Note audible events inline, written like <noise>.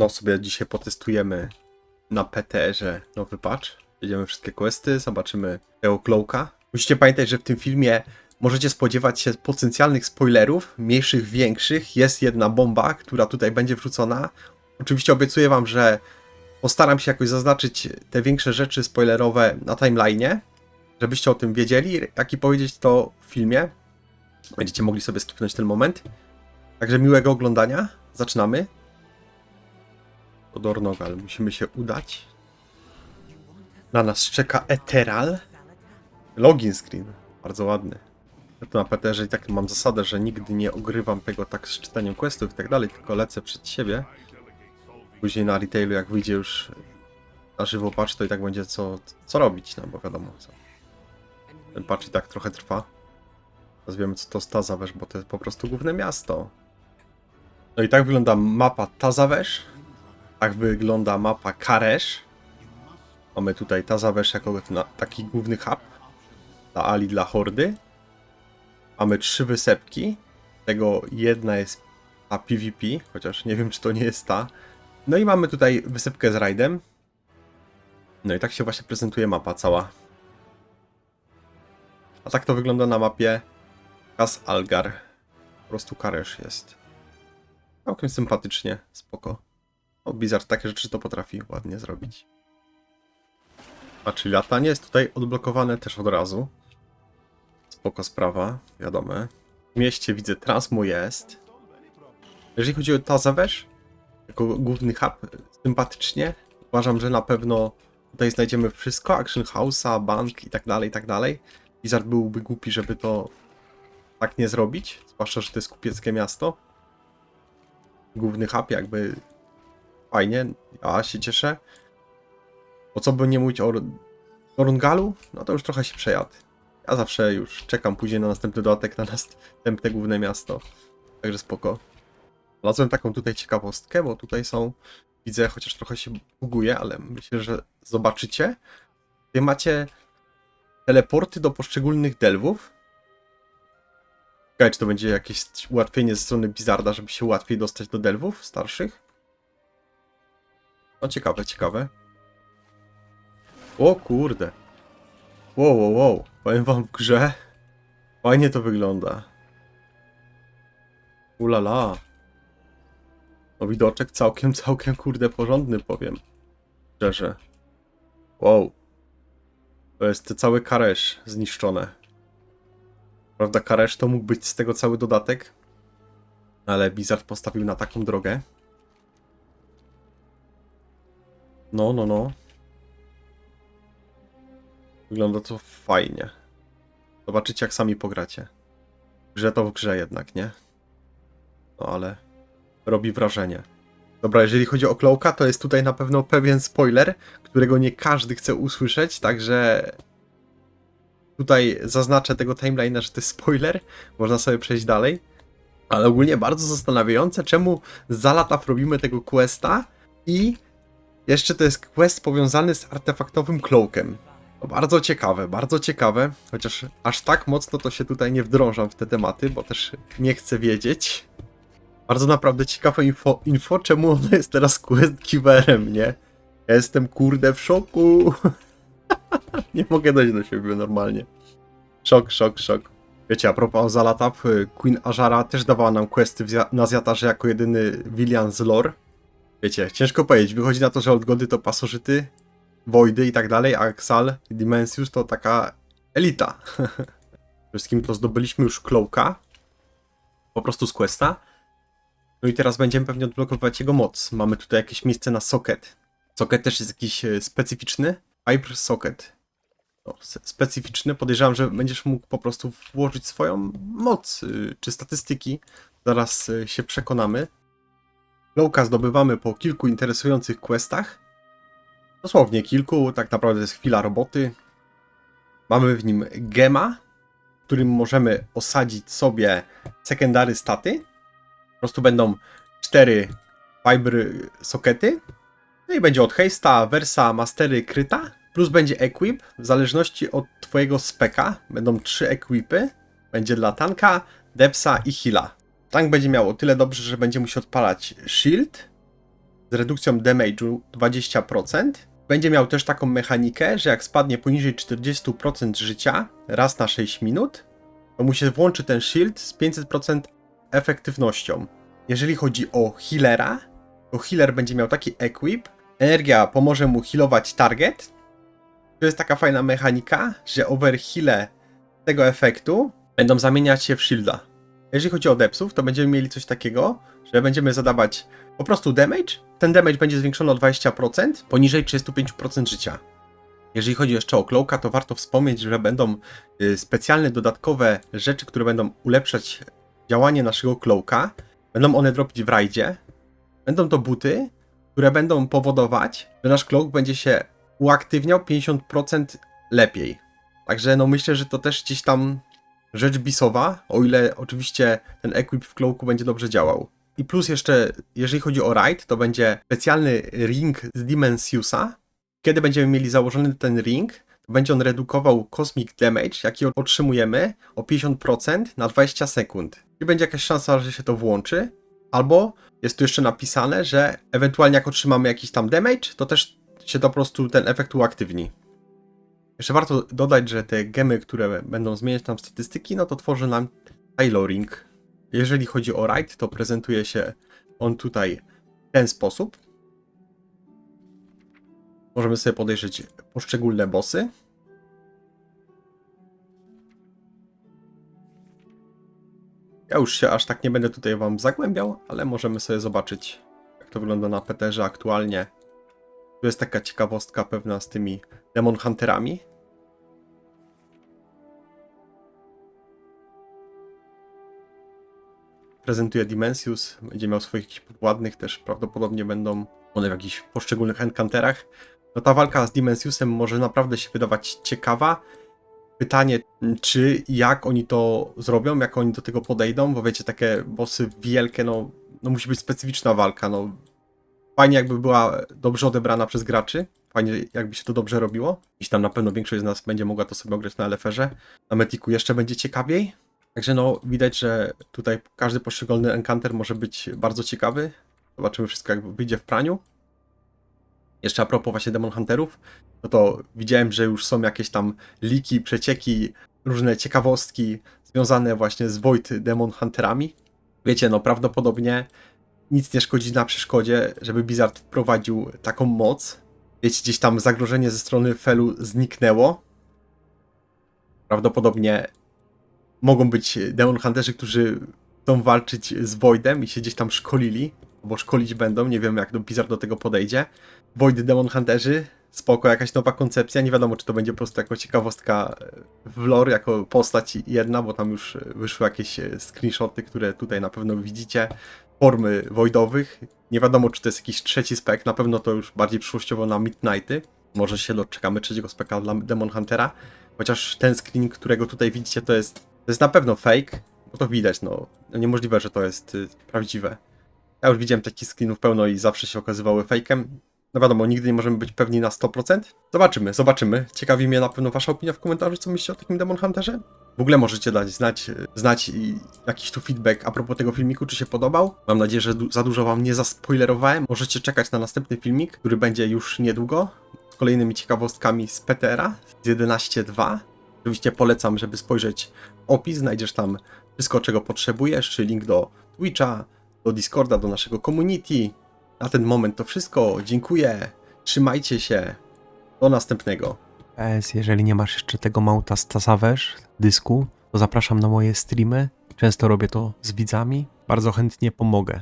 No sobie dzisiaj potestujemy na PTR-ze nowy patch. Jedziemy wszystkie questy, zobaczymy tego Cloaka. Musicie pamiętać, że w tym filmie możecie spodziewać się potencjalnych spoilerów, mniejszych, większych. Jest jedna bomba, która tutaj będzie wrzucona. Oczywiście obiecuję wam, że postaram się jakoś zaznaczyć te większe rzeczy spoilerowe na timeline'ie, żebyście o tym wiedzieli, jak i powiedzieć to w filmie. Będziecie mogli sobie skipnąć ten moment. Także miłego oglądania. Zaczynamy. Do Dornogal musimy się udać. Na nas czeka Eteral. Login screen. Bardzo ładny. Ja tu na PTR-ze i tak mam zasadę, że nigdy nie ogrywam tego tak z czytaniem questów i tak dalej, tylko lecę przed siebie. Później na retailu, jak wyjdzie już na żywo patch, to i tak będzie co, co robić, no bo wiadomo co. Ten patch i tak trochę trwa. Teraz wiemy co to Stazawesz, bo to jest po prostu główne miasto. No i tak wygląda mapa Tazawesz. Tak wygląda mapa Karesz. Mamy tutaj Tazawesz jako taki główny hub. Dla Ali, dla Hordy. Mamy trzy wysepki. Tego jedna jest ta PvP, chociaż nie wiem czy to nie jest ta. No i mamy tutaj wysepkę z rajdem. No i tak się właśnie prezentuje mapa cała. A tak to wygląda na mapie Kas Algar. Po prostu Karesz jest. Całkiem sympatycznie, spoko. O, Blizzard takie rzeczy to potrafi ładnie zrobić. A czyli latanie jest tutaj odblokowane też od razu. Spoko sprawa, wiadomo. W mieście widzę Transmo jest. Jeżeli chodzi o Tazawesz, jako główny hub, sympatycznie. Uważam, że na pewno tutaj znajdziemy wszystko, Action House'a, bank i tak dalej, i tak dalej. Blizzard byłby głupi, żeby to tak nie zrobić, zwłaszcza, że to jest kupieckie miasto. Główny hub jakby fajnie, ja się cieszę. Bo co by nie mówić o Orungalu, no to już trochę się przejadł. Ja zawsze już czekam później na następny dodatek, na następne główne miasto. Także spoko. Znalazłem taką tutaj ciekawostkę, bo tutaj są, widzę, chociaż trochę się buguje, ale myślę, że zobaczycie. Tutaj macie teleporty do poszczególnych delwów. Ciekawe, czy to będzie jakieś ułatwienie ze strony Blizzarda, żeby się łatwiej dostać do delwów starszych. No ciekawe, ciekawe. O kurde. Wow, wow, wow. Powiem wam w grze. Fajnie to wygląda. Ulala. No widoczek całkiem, całkiem kurde porządny powiem. Szczerze. Wow. To jest cały karesz zniszczone. Prawda, karesz to mógł być z tego cały dodatek. Ale Blizzard postawił na taką drogę. No, no, no. Wygląda to fajnie. Zobaczycie, jak sami pogracie. Grze to w grze jednak, nie? No ale robi wrażenie. Dobra, jeżeli chodzi o Cloaka, to jest tutaj na pewno pewien spoiler, którego nie każdy chce usłyszeć, także tutaj zaznaczę tego timeline'a, że to jest spoiler. Można sobie przejść dalej. Ale ogólnie bardzo zastanawiające, czemu za lata robimy tego questa i jeszcze to jest quest powiązany z artefaktowym Cloakiem. To bardzo ciekawe, bardzo ciekawe, chociaż aż tak mocno to się tutaj nie wdrążam w te tematy, bo też nie chcę wiedzieć. Bardzo naprawdę ciekawe info, info czemu ono jest teraz quest giverem, nie? Ja jestem kurde w szoku. <laughs> nie mogę dojść do siebie normalnie. Szok, szok, szok. Wiecie, a propos Zalatap, Queen Ajara też dawała nam questy na zjatarze jako jedyny Willian z lore. Wiecie, ciężko powiedzieć, wychodzi na to, że Odgody to pasożyty, Wojdy i tak dalej, a Xal i Dimensius to taka elita. <laughs> Wszystkim to zdobyliśmy już Cloaka, po prostu z questa. No i teraz będziemy pewnie odblokowywać jego moc. Mamy tutaj jakieś miejsce na socket. Socket też jest jakiś e, specyficzny. Hyper socket. No, specyficzny. Podejrzewam, że będziesz mógł po prostu włożyć swoją moc y, czy statystyki. Zaraz y, się przekonamy. Cloaka zdobywamy po kilku interesujących questach. Dosłownie kilku, tak naprawdę jest chwila roboty. Mamy w nim gema, którym możemy osadzić sobie secondary staty. Po prostu będą cztery fiber sockety. No i będzie od Heista, Versa, Mastery, Kryta. Plus będzie equip, w zależności od twojego speka. Będą trzy equipy. Będzie dla tanka, depsa i heala. Tank będzie miał o tyle dobrze, że będzie musiał odpalać shield, z redukcją damage'u 20%. Będzie miał też taką mechanikę, że jak spadnie poniżej 40% życia raz na 6 minut, to mu się włączy ten shield z 500% efektywnością. Jeżeli chodzi o healera, to healer będzie miał taki equip. Energia pomoże mu healować target. To jest taka fajna mechanika, że overheale tego efektu będą zamieniać się w shielda. Jeżeli chodzi o depsów, to będziemy mieli coś takiego, że będziemy zadawać po prostu damage. Ten damage będzie zwiększony o 20% poniżej 35% życia. Jeżeli chodzi jeszcze o Cloaka, to warto wspomnieć, że będą y, specjalne dodatkowe rzeczy, które będą ulepszać działanie naszego Cloaka. Będą one dropić w rajdzie. Będą to buty, które będą powodować, że nasz Cloak będzie się uaktywniał 50% lepiej. Także no myślę, że to też gdzieś tam rzecz bisowa, o ile oczywiście ten equip w Cloaku będzie dobrze działał. I plus jeszcze, jeżeli chodzi o raid, to będzie specjalny ring z Dimensiusa. Kiedy będziemy mieli założony ten ring, to będzie on redukował cosmic damage, jaki otrzymujemy o 50% na 20 sekund. I będzie jakaś szansa, że się to włączy. Albo jest tu jeszcze napisane, że ewentualnie jak otrzymamy jakiś tam damage, to też się to po prostu ten efekt uaktywni. Jeszcze warto dodać, że te gemy, które będą zmieniać nam statystyki, no to tworzy nam tailoring. Jeżeli chodzi o raid, to prezentuje się on tutaj w ten sposób. Możemy sobie podejrzeć poszczególne bossy. Ja już się aż tak nie będę tutaj wam zagłębiał, ale możemy sobie zobaczyć, jak to wygląda na Peterze aktualnie. Tu jest taka ciekawostka pewna z tymi Demon Hunterami. Prezentuje Dimensius, będzie miał swoich jakichś podwładnych, też prawdopodobnie będą one w jakichś poszczególnych encounterach. No ta walka z Dimensiusem może naprawdę się wydawać ciekawa. Pytanie, czy jak oni to zrobią, jak oni do tego podejdą, bo wiecie, takie bossy wielkie, no, no musi być specyficzna walka, no. Fajnie jakby była dobrze odebrana przez graczy, fajnie jakby się to dobrze robiło. Dziś tam na pewno większość z nas będzie mogła to sobie ograć na LFR-ze. Na Metiku jeszcze będzie ciekawiej. Także no, widać, że tutaj każdy poszczególny encounter może być bardzo ciekawy. Zobaczymy wszystko jak wyjdzie w praniu. Jeszcze a propos właśnie Demon Hunterów, no to widziałem, że już są jakieś tam liki, przecieki, różne ciekawostki związane właśnie z Void Demon Hunterami. Wiecie, no prawdopodobnie nic nie szkodzi na przeszkodzie, żeby Blizzard wprowadził taką moc. Wiecie, gdzieś tam zagrożenie ze strony Felu zniknęło. Prawdopodobnie mogą być Demon Hunterzy, którzy chcą walczyć z Voidem i się gdzieś tam szkolili, bo szkolić będą, nie wiem jak do Blizzard do tego podejdzie. Void Demon Hunterzy, spoko, jakaś nowa koncepcja, nie wiadomo czy to będzie po prostu jako ciekawostka w lore, jako postać jedna, bo tam już wyszły jakieś screenshoty, które tutaj na pewno widzicie, formy Voidowych. Nie wiadomo czy to jest jakiś trzeci spek, na pewno to już bardziej przyszłościowo na Midnighty. Może się doczekamy trzeciego speka dla Demon Huntera, chociaż ten screen, którego tutaj widzicie to jest, to jest na pewno fake, bo to widać, no, no niemożliwe, że to jest y, prawdziwe. Ja już widziałem takich screenów pełno i zawsze się okazywały fake'em. No wiadomo, nigdy nie możemy być pewni na 100%. Zobaczymy, zobaczymy. Ciekawi mnie na pewno wasza opinia w komentarzu, co myślicie o takim Demon Hunterze. W ogóle możecie dać znać, znać jakiś tu feedback a propos tego filmiku, czy się podobał. Mam nadzieję, że za dużo wam nie zaspoilerowałem. Możecie czekać na następny filmik, który będzie już niedługo. Z kolejnymi ciekawostkami z PTR-a, z 11.2. Oczywiście polecam, żeby spojrzeć opis, znajdziesz tam wszystko, czego potrzebujesz, czy link do Twitcha, do Discorda, do naszego community. Na ten moment to wszystko. Dziękuję. Trzymajcie się. Do następnego. PS, jeżeli nie masz jeszcze tego mounta z Tasavage dysku, to zapraszam na moje streamy. Często robię to z widzami. Bardzo chętnie pomogę.